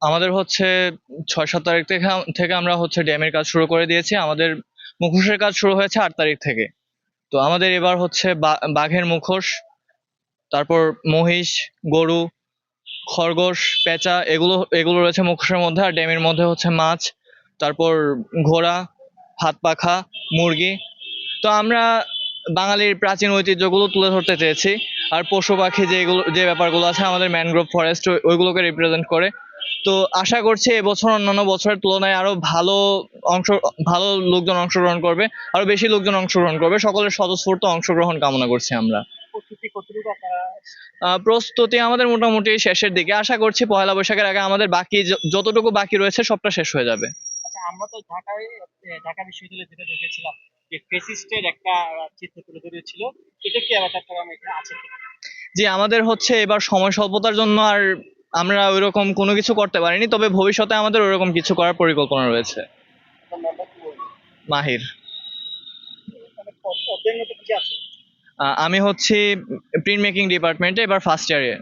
আমাদের হচ্ছে ছয় সাত তারিখ থেকে থেকে আমরা হচ্ছে ড্যামের কাজ শুরু করে দিয়েছি। আমাদের মুখোশের কাজ শুরু হয়েছে আট তারিখ থেকে। তো আমাদের এবার হচ্ছে বাঘের মুখোশ, তারপর মহিষ, গরু, খরগোশ, পেঁচা এগুলো এগুলো রয়েছে মুখোশের মধ্যে। আর ড্যামের মধ্যে হচ্ছে মাছ, তারপর ঘোড়া, হাত পাখা, মুরগি। তো আমরা বাঙালির প্রাচীন ঐতিহ্যগুলো তুলে ধরতে চেয়েছি। আর পশু পাখি যেগুলো যে ব্যাপারগুলো আছে আমাদের ম্যানগ্রোভ ফরেস্ট ওইগুলোকে রিপ্রেজেন্ট করে। তো আশা করছি এবছর অন্যান্য বছরের তুলনায় আরও ভালো অংশ ভালো লোকজন অংশগ্রহণ করবে আরও বেশি লোকজন অংশগ্রহণ করবে। সকলের স্বতঃস্ফূর্ত অংশগ্রহণ কামনা করছি আমরা। প্রস্তুতি আমাদের মোটামুটি শেষের দিকে। আশা করছি পয়লা বৈশাখের আগে আমাদের বাকি যতটুকু বাকি রয়েছে সবটা শেষ হয়ে যাবে। আচ্ছা আমরা তো ঢাকায় ঢাকা বিশ্ববিদ্যালয়ে যেটা দেখেছিলাম। যে ফেসিস্টের একটা চিত্র তুলে ধরেছিল এটা কি আবার চট্টগ্রাম এখানে আছে? জি আমাদের হচ্ছে এবার সময় স্বল্পতার জন্য আর আমরা ওইরকম কোনো কিছু করতে পারিনি তবে ভবিষ্যতে আমাদের ওইরকম কিছু করার পরিকল্পনা রয়েছে? মাহির। মানে আমি হচ্ছি প্রিন্ট মেকিং ডিপার্টমেন্টে এবার ফার্স্ট ইয়ারে